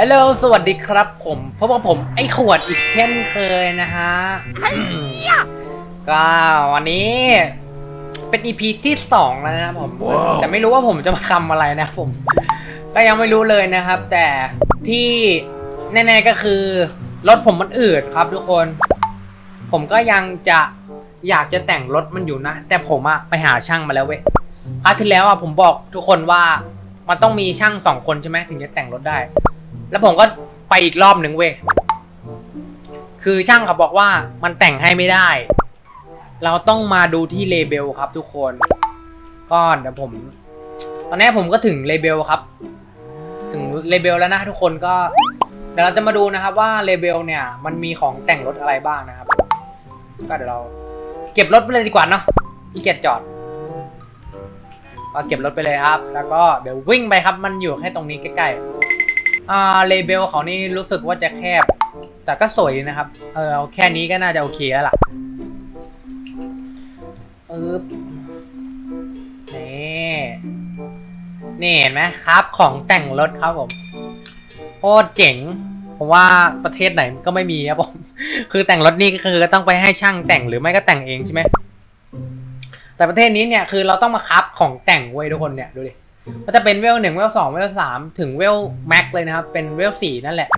ฮัลโหลสวัสดีครับผมเพราะว่าผมไอ้ขวดอีกเช่นเคยนะฮะก็วันนี้เป็น EP ที่สองแล้วนะครับผม แต่ไม่รู้ว่าผมจะมาทำอะไรนะครับผม ก็ยังไม่รู้เลยนะครับ แต่ที่แน่ๆก็คือรถผมมันอืดครับทุกคน ผมก็ยังจะอยากจะแต่งรถมันอยู่นะ แต่ผมอะไปหาช่างมาแล้วเว้ยพาร์ทที่แล้วอะผมบอกทุกคนว่ามันต้องมีช่างสองคนใช่ไหมถึงจะแต่งรถได้ แล้วผมก็ไปอีกรอบหนึ่งเว้ย คือช่างเขาบอกว่ามันแต่งให้ไม่ได้ เราต้องมาดูที่เลเบลครับทุกคน ก็เดี๋ยวผม ตอนนี้ผมก็ถึงเลเบลครับ ถึงเลเบลแล้วนะทุกคนก็ เดี๋ยวเราจะมาดูนะครับว่าเลเบลเนี่ย มันมีของแต่งรถอะไรบ้างนะครับ ก็เดี๋ยวเราเก็บรถไปเลยดีกว่าเนาะอีเกียจจอดก็เก็บรถไปเลยครับ แล้วก็เดี๋ยววิ่งไปครับ มันอยู่แค่ตรงนี้ใกล้ๆ อ่าเลเบลเขานี่รู้สึกว่าจะแคบ แต่ก็สวยนะครับ เออเอาแค่นี้ก็น่าจะโอเคแล้วล่ะปึ๊บนี่นี่เห็นไหมครับ ของแต่งรถครับผมโคตรเจ๋ง ผมว่าประเทศไหนก็ไม่มีครับผม คือแต่งรถนี่ก็คือต้องไปให้ช่างแต่งหรือไม่ก็แต่งเองใช่ไหมแต่ประเทศนี้เนี่ยคือเราต้องมาคับของแต่งเว้ยทุกคนเนี่ยดูดิ ก็จะเป็นเวลหนึ่งเวลสองเวลสามถึงเวลแม็กเลยนะครับ เป็นเวลสี่นั่นแหละ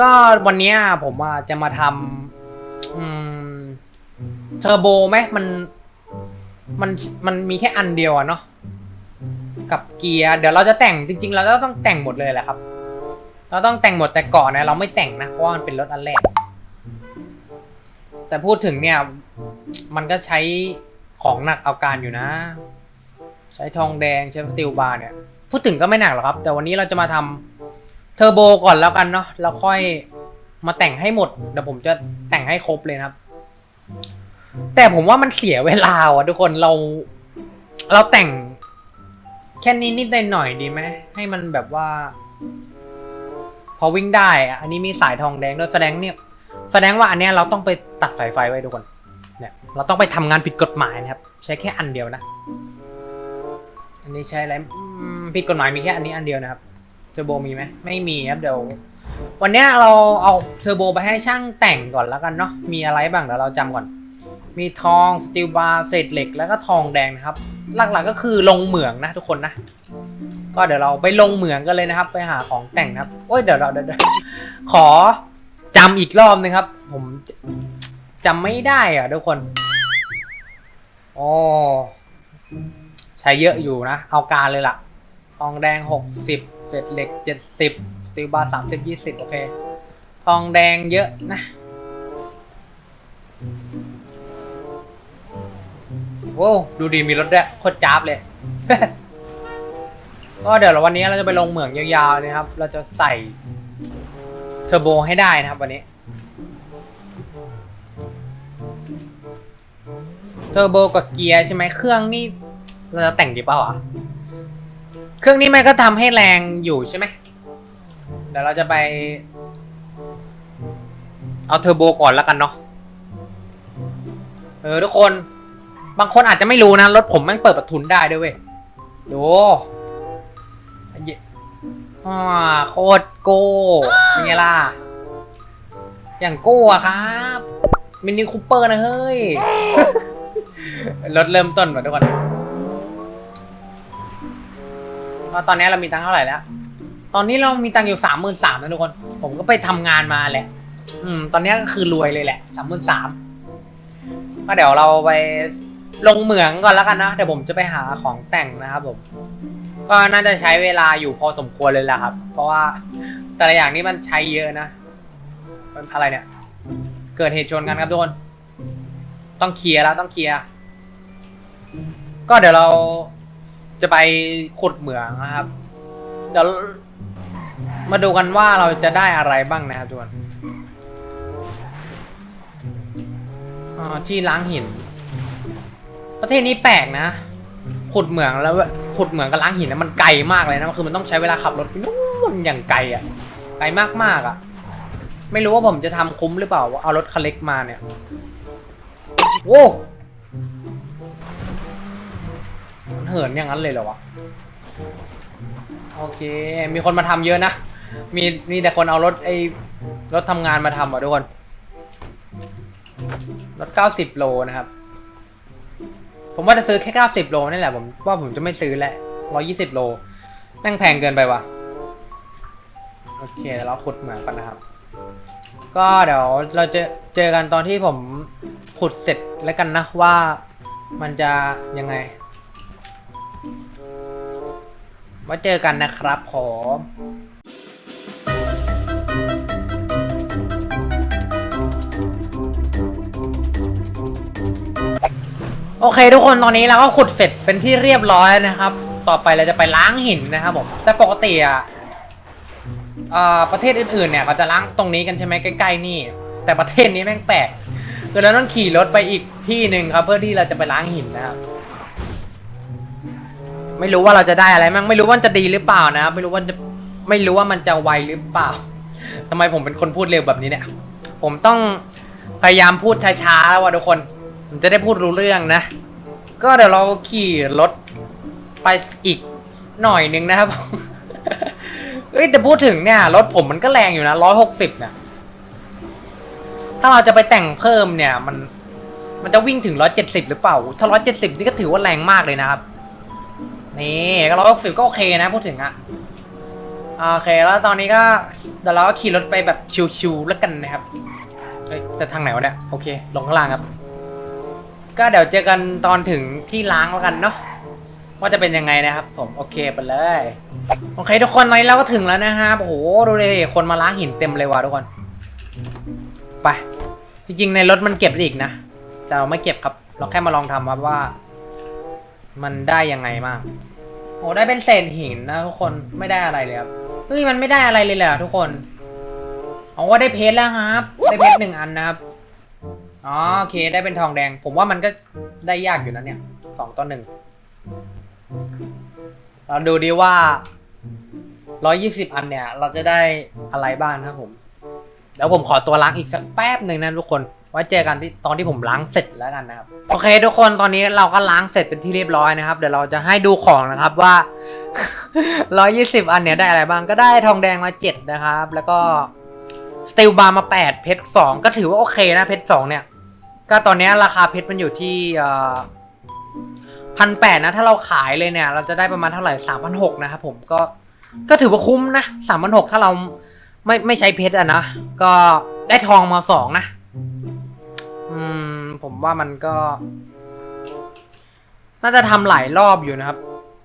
ก็วันนี้ผมจะมาทำเทอร์โบไหมมัน มันมันมีแค่อันเดียวอะเนาะกับเกียร์เดี๋ยวเราจะแต่งจริง ๆ เราก็ต้องแต่งหมดเลยแหละครับ เราต้องแต่งหมดแต่ก่อนเนี่ยเราไม่แต่งนะเพราะว่ามันเป็นรถอันแรกแต่พูดถึงเนี่ย มันก็ใช้ของหนักเอาการอยู่นะ ใช้ทองแดงใช้สตีลบาร์เนี่ย พูดถึงก็ไม่หนักหรอกครับ แต่วันนี้เราจะมาทำเทอร์โบก่อนแล้วกันเนาะแล้วค่อยมาแต่งให้หมดเดี๋ยวผมจะแต่งให้ครบเลยนะครับ แต่ผมว่ามันเสียเวลาว่ะทุกคนเราเราแต่งแค่นี้นิดหน่อยดีไหมให้มันแบบว่า พอวิ่งได้อะอันนี้มีสายทองแดงด้วยแสดงเนี่ย แสดงว่าอันเนี้ยเราต้องไปตัดสายไฟไว้ทุกคน เนี่ย เราต้องไปทำงานผิดกฎหมายนะครับ ใช้แค่อันเดียวนะ อันนี้ใช้อะไรอืมผิดกฎหมายมีแค่อันนี้อันเดียวนะครับเทอร์โบมีไหมไม่มีครับเดี๋ยววันเนี้ยเราเอาเทอร์โบไปให้ช่างแต่งก่อนแล้วกันเนาะมีอะไรบ้างเดี๋ยวเราจำก่อน มีทองสตีลบาร์เศษเหล็กแล้วก็ทองแดงนะครับ หลักๆก็คือลงเหมืองนะทุกคนนะ ก็เดี๋ยวเราไปลงเหมืองกันเลยนะครับ ไปหาของแต่งนะครับโอ้ยเดี๋ยวเราเดี๋ยวเดี๋ยวขอจำอีกรอบนึงครับ ผมจำไม่ได้อะทุกคนโอ้ ใช้เยอะอยู่นะ เอาการเลยล่ะ ทองแดงหกสิบเศษเหล็กเจ็ดสิบสตีลบาร์สามสิบยี่สิบโอเค ทองแดงเยอะนะโว้ดูดีมีรถด้วยโคตรจ้าบเลย ก็เดี๋ยววันนี้เราจะไปลงเหมืองยาวๆนะครับ เราจะใส่เทอร์โบให้ได้นะครับวันนี้ เทอร์โบกับเกียร์ใช่ไหมเครื่องนี่ เราจะแต่งดีเปล่าวะเครื่องนี้มันก็ทำให้แรงอยู่ใช่ไหมเดี๋ยวเราจะไป เอาเทอร์โบก่อนแล้วกันเนาะเออทุกคน บางคนอาจจะไม่รู้นะรถผมแม่งเปิดประทุนได้ด้วยเว้ยดูอันเยอ่าโคตรโก้เป็นไงล่ะ อย่างโก้อะครับมินิคูเปอร์นะเฮ้ย รถเริ่มต้นมาทุกคน ก็ตอนนี้เรามีตังค์เท่าไหร่แล้ว ตอนนี้เรามีตังค์อยู่สามหมื่นสามนะทุกคน ผมก็ไปทำงานมาแหละ อืม ตอนนี้ก็คือรวยเลยแหละสามหมื่นสามก็เดี๋ยวเราไปลงเหมืองก่อนแล้วกันนะ เดี๋ยวผมจะไปหาของแต่งนะครับผม ก็น่าจะใช้เวลาอยู่พอสมควรเลยแหละครับ เพราะว่าแต่ละอย่างนี้มันใช้เยอะนะมันอะไรเนี่ย เกิดเหตุชนกันครับทุกคน ต้องเคลียร์แล้วต้องเคลียร์ ก็เดี๋ยวเรา จะไปขุดเหมืองนะครับ เดี๋ยวมาดูกันว่าเราจะได้อะไรบ้างนะครับทุกคนอ่าที่ล้างหิน ประเทศนี้แปลกนะ ขุดเหมืองแล้วขุดเหมืองกับล้างหินนะมันไกลมากเลยนะ คือมันต้องใช้เวลาขับรถไปนู่นอย่างไกลอะ ไกลมากๆอะ ไม่รู้ว่าผมจะทำคุ้มหรือเปล่าว่าเอารถคันเล็กมาเนี่ย โอ้ มันเหินอย่างนั้นเลยเหรอวะ โอเค มีคนมาทำเยอะนะ มีมีแต่คนเอารถไอ้รถทำงานมาทำอะทุกคน รถ 90 โลนะครับ ผมว่าจะซื้อแค่ 90 โลนี่แหละผมว่าผมจะไม่ซื้อแหละ 120 โลแม่งแพงเกินไปว่ะ โอเคเดี๋ยวเราขุดเหมืองกันนะครับ ก็เดี๋ยวเราจะเจอกันตอนที่ผมขุดเสร็จแล้วกันนะว่ามันจะยังไง มาเจอกันนะครับผมโอเคทุกคนตอนนี้เราก็ขุดเสร็จเป็นที่เรียบร้อยนะครับ ต่อไปเราจะไปล้างหินนะครับผมแต่ปกติอะอประเทศอื่นๆเนี่ยเขาจะล้างตรงนี้กันใช่ไหมใกล้ๆนี่ แต่ประเทศนี้แม่งแปลกคือเราต้องขี่รถไปอีกที่หนึ่งครับ เพื่อที่เราจะไปล้างหินนะครับ ไม่รู้ว่าเราจะได้อะไรมั่งไม่รู้ว่าจะดีหรือเปล่านะไม่รู้ว่าจะไม่รู้ว่ามันจะไวหรือเปล่าทำไมผมเป็นคนพูดเร็วแบบนี้เนี่ย ผมต้องพยายามพูดช้าๆว่ะทุกคนผมจะได้พูดรู้เรื่องนะ ก็เดี๋ยวเราขี่รถไปอีกหน่อยนึงนะครับเอ้ยแต่พูดถึงเนี่ยรถผมมันก็แรงอยู่นะร้อยหกสิบเนี่ยถ้าเราจะไปแต่งเพิ่มเนี่ย มัน มันจะวิ่งถึงร้อยเจ็ดสิบหรือเปล่า ถ้าร้อยเจ็ดสิบนี่ก็ถือว่าแรงมากเลยนะครับ นี่ก็ร้อยหกสิบก็โอเคนะพูดถึงอะโอเคแล้วตอนนี้ก็เดี๋ยวเราก็ขี่รถไปแบบชิวๆแล้วกันนะครับเอ้ยแต่ทางไหนวะเนี่ยโอเคลงข้างล่างครับ ก็เดี๋ยวเจอกันตอนถึงที่ล้างแล้วกันเนาะว่าจะเป็นยังไงนะครับ ผมโอเคไปเลยโอเค ทุกคนตอนนี้เราก็ถึงแล้วนะครับโอ้โหดูเลยคนมาล้างหินเต็มเลยว่ะทุกคนไปจริงๆในรถมันเก็บอีกนะแต่เราไม่เก็บครับ เราแค่มาลองทำครับว่า มันได้ยังไงบ้าง โอ้ได้เป็นเศษหินนะทุกคนไม่ได้อะไรเลยครับเฮ้ยมันไม่ได้อะไรเลยเหรอทุกคนเอาว่าได้เพชรแล้วครับ ได้เพชรหนึ่งอันนะครับอ๋อโอเคได้เป็นทองแดง ผมว่ามันก็ได้ยากอยู่นะเนี่ยสองต่อหนึ่งเราดูดีว่าร้อยยี่สิบอันเนี่ย เราจะได้อะไรบ้างครับผม แล้วผมขอตัวล้างอีกสักแป๊บหนึ่งนะทุกคน ไว้เจอกันที่ตอนที่ผมล้างเสร็จแล้วกันนะครับ โอเค ทุกคนตอนนี้เราก็ล้างเสร็จเป็นที่เรียบร้อยนะครับ เดี๋ยวเราจะให้ดูของนะครับว่าร้อยยี่สิบอันเนี่ยได้อะไรบ้างก็ได้ทองแดงมาเจ็ดนะครับ แล้วก็สตีลบาร์มาแปดเพชรสองก็ถือว่าโอเคนะเพชรสองเนี่ย ก็ตอนนี้ราคาเพชรมันอยู่ที่พันแปดนะ ถ้าเราขายเลยเนี่ย เราจะได้ประมาณเท่าไหร่สามพันหกนะครับผมก็ก็ถือว่าคุ้มนะสามพันหกถ้าเราไม่ไม่ใช้เพชรอะนะ ก็ได้ทองมาสองนะ ว่ามันก็ น่าจะทำหลายรอบอยู่นะครับ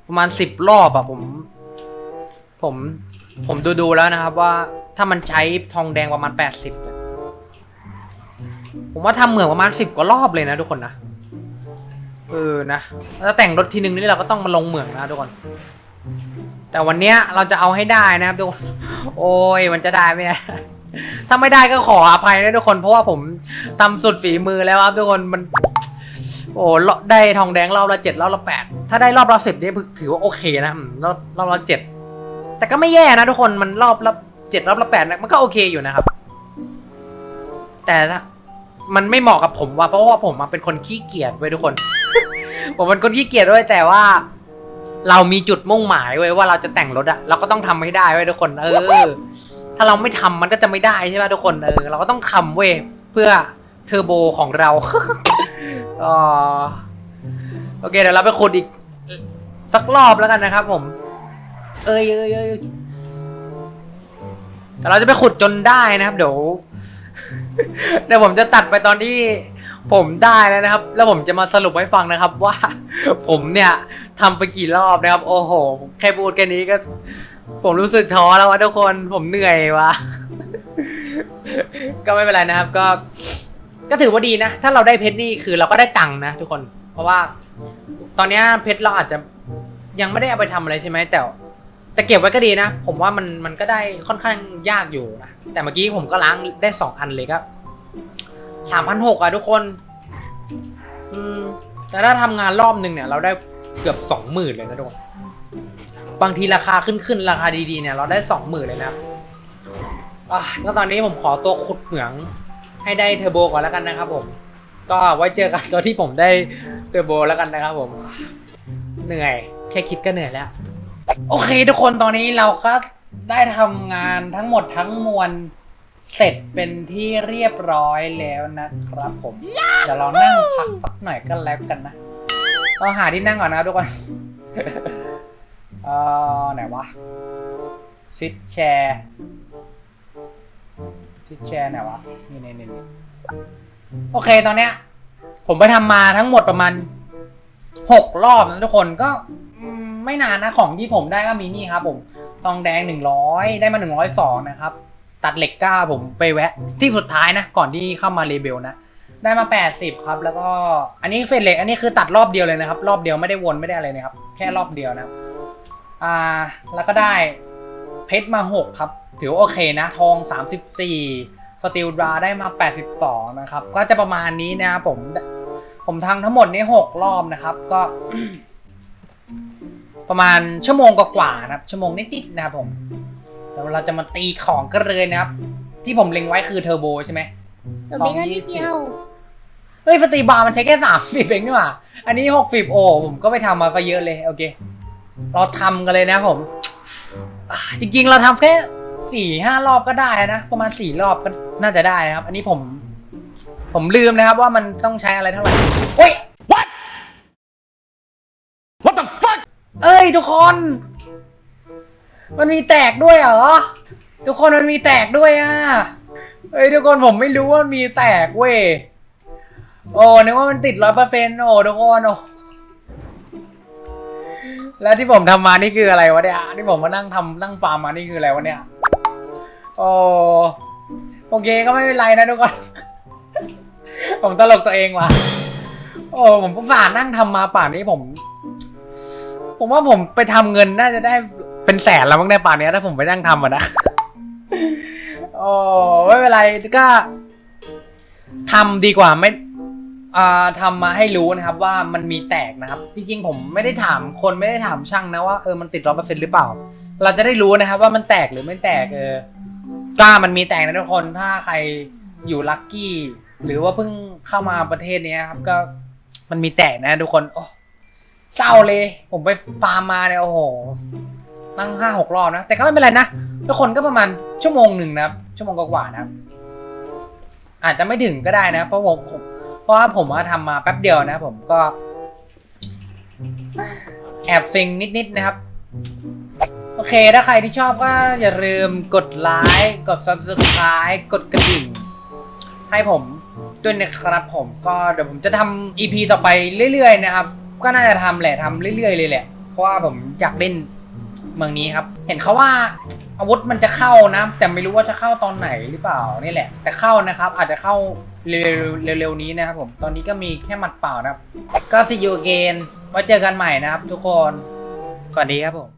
ประมาณสิบรอบอะผม ผม ผมดูดูแล้วนะครับ ว่าถ้ามันใช้ทองแดงประมาณแปดสิบผมว่าทำเหมืองประมาณสิบกว่ารอบเลยนะทุกคนนะเออนะแล้วแต่งรถทีนึงนี่เราก็ต้องมาลงเหมืองนะทุกคน แต่วันเนี้ยเราจะเอาให้ได้นะครับทุกคน โอ้ยมันจะได้ไหมนี่ย ถ้าไม่ได้ก็ขออภัยนะทุกคน เพราะว่าผมทำสุดฝีมือแล้วครับทุกคนมัน โอ้ได้ทองแดงรอบละเจ็ดรอบละแปดถ้าได้รอบละสิบนี่ถือว่าโอเคนะอืมรอบรอบละเจ็ดแต่ก็ไม่แย่นะทุกคนมันรอบละเจ็ดรอบละแปดนะมันก็โอเคอยู่นะครับ แต่ถ้ามันไม่เหมาะกับผมว่ะเพราะว่าผมเป็นคนขี้เกียจเว้ยทุกคน ผมเป็นคนขี้เกียจด้วยแต่ว่า เรามีจุดมุ่งหมายไว้ยว่าเราจะแต่งรถอะเราก็ต้องทำให้ได้ไว้ยทุกคน เออ ถ้าเราไม่ทำมันก็จะไม่ได้ใช่ไหมทุกคนเออเราก็ต้องทำเว้ยเพื่อเทอร์โบของเราอ๋อโอเคเดี๋ยวเราไปขุดอีกสักรอบแล้วกันนะครับผม เอ้ยเอ้ยเอ้ยเราจะไปขุดจนได้นะครับ เดี๋ยวเดี๋ยวผมจะตัดไปตอนที่ผมได้แล้วนะครับ แล้วผมจะมาสรุปให้ฟังนะครับ ว่า ผมเนี่ยทำไปกี่รอบนะครับ โอ้โห แค่พูดแค่นี้ก็ ผมรู้สึกท้อแล้ววะทุกคนผมเหนื่อยวะ ก็ไม่เป็นไรนะครับ ก็ ก็ถือว่าดีนะ ถ้าเราได้เพชรนี่คือเราก็ได้ตังค์นะทุกคน เพราะว่า ตอนนี้เพชรเราอาจจะยังไม่ได้เอาไปทำอะไรใช่ไหมแต่ แต่เก็บไว้ก็ดีนะ ผมว่ามันมันก็ได้ค่อนข้างยากอยู่นะแต่เมื่อกี้ผมก็ล้างได้สองอันเลยก็สามพันหกอะทุกคน อืมแต่ถ้าทำงานรอบหนึ่งเนี่ย เราได้เกือบสองหมื่นเลยนะทุกคน บางทีราคาขึ้นขึ้นราคาดีๆเนี่ยเราได้สองหมื่นเลยนะครับอะก็ตอนนี้ผมขอตัวขุดเหมืองให้ได้เทอร์โบก่อนแล้วกันนะครับผม ก็ไว้เจอกันตอนที่ผมได้เทอร์โบแล้วกันนะครับผม เหนื่อยแค่คิดก็เหนื่อยแล้ว โอเค ทุกคนตอนนี้เราก็ได้ทำงานทั้งหมดทั้งมวลเสร็จเป็นที่เรียบร้อยแล้วนะครับผมเดี๋ยวเรานั่งพักสักหน่อยก็แล้วกันนะเราหาที่นั่งก่อนนะทุกคน เอ่อไหนวะซิดแชร์ซิดแชร์ไหนวะนี่นี่นี่โอเคตอนเนี้ย ผมไปทำมาทั้งหมดประมาณหกรอบนะทุกคนก็ไม่นานนะของที่ผมได้ก็มีนี่ครับผมทองแดงหนึ่งร้อยได้มาหนึ่งร้อยสองนะครับ ตัดเหล็กก้าผมไปแวะ ที่สุดท้ายนะ ก่อนที่เข้ามารีเบลนะได้มา 80 ครับ แล้วก็อันนี้เฟรนเหล็กอันนี้คือตัดรอบเดียวเลยนะครับ รอบเดียวไม่ได้วนไม่ได้อะไรนะครับ แค่รอบเดียวนะครับ อ่าแล้วก็ได้เพชรมา 6 ครับ ถือว่าโอเคนะ ทอง 34 สติลดราได้มา 82 นะครับ ก็จะประมาณนี้นะครับผม ผมทำทั้งหมดนี้ 6 รอบนะครับ ก็ ประมาณชั่วโมงกว่าๆนะครับ ชั่วโมงนิดๆนะครับผมแล้วเราจะมาตีของกันเลยนะครับ ที่ผมเล็งไว้คือเทอร์โบใช่ไหมเรามีแค่นิดเดียวเฮ้ยสตรีบาร์มันใช้แค่สามสิบเองนี่หว่า อันนี้หกสิบโอ้ผมก็ไปทำมาก็เยอะเลย โอเค เราทำกันเลยนะผมอ่าจริงๆ เราทำแค่สี่ห้ารอบก็ได้นะ ประมาณสี่รอบก็น่าจะได้นะครับ อันนี้ผม ผมลืมนะครับว่ามันต้องใช้อะไรเท่าไหร่โอ้ย what what the fuck เอ้ยทุกคน มันมีแตกด้วยเหรอ ทุกคนมันมีแตกด้วยอะเฮ้ยทุกคนผมไม่รู้ว่ามันมีแตกเว้ย โอ้นึกว่ามันติดร้อยเปอร์เซ็นต์โอ้ทุกคนโอ้ แล้วที่ผมทำมานี่คืออะไรวะเนี่ยที่ผมมานั่งทำนั่งฟาร์มมานี่คืออะไรวะเนี่ยโอ้โอเคก็ไม่เป็นไรนะทุกคนผมตลกตัวเองว่ะโอ้ผมฝ่านั่งทำมาป่านนี้ผม ผมว่าผมไปทำเงินน่าจะได้เป็นแสนแล้วมั้งในป่านนี้ถ้าผมไปนั่งทำอะนะโอ้ไม่เป็นไรก็ทำดีกว่าไม่ อ่าทำมาให้รู้นะครับว่ามันมีแตกนะครับ จริงๆ ผมไม่ได้ถามคนไม่ได้ถามช่างนะว่าเออมันติดร้อยเปอร์เซ็นต์หรือเปล่า เราจะได้รู้นะครับว่ามันแตกหรือไม่แตกเออก็มันมีแตกนะทุกคนถ้าใครอยู่ลัคกี้ หรือว่าเพิ่งเข้ามาประเทศเนี้ยครับก็มันมีแตกนะทุกคนโอ้เศร้าเลย ผมไปฟาร์มมาเนี่ยโอ้โหตั้งห้าหกรอบนะ แต่ก็ไม่เป็นไรนะทุกคนก็ประมาณชั่วโมงหนึ่งนะครับชั่วโมงกว่าๆนะครับอาจจะไม่ถึงก็ได้นะ เพราะผมผม เพราะว่าผมว่าทำมาแป๊บเดียวนะผมก็ แอบซิงนิดๆนะครับ โอเคถ้าใครที่ชอบก็อย่าลืมกดไลค์กด subscribe กดกระดิ่ง ให้ผมด้วยนะครับผมก็เดี๋ยวผมจะทำ EP ต่อไปเรื่อยๆนะครับ ก็น่าจะทำแหละทำเรื่อยๆเลยแหละ เพราะว่าผมอยากเล่นเมืองนี้ครับ เห็นเขาว่าอาวุธมันจะเข้านะ แต่ไม่รู้ว่าจะเข้าตอนไหนหรือเปล่านี่แหละ แต่เข้านะครับ อาจจะเข้า เร็วๆเร็วๆนี้นะครับผมตอนนี้ก็มีแค่หมัดเปล่านะครับ ก็ see you again ไว้เจอกันใหม่นะครับทุกคนสวัสดีครับผม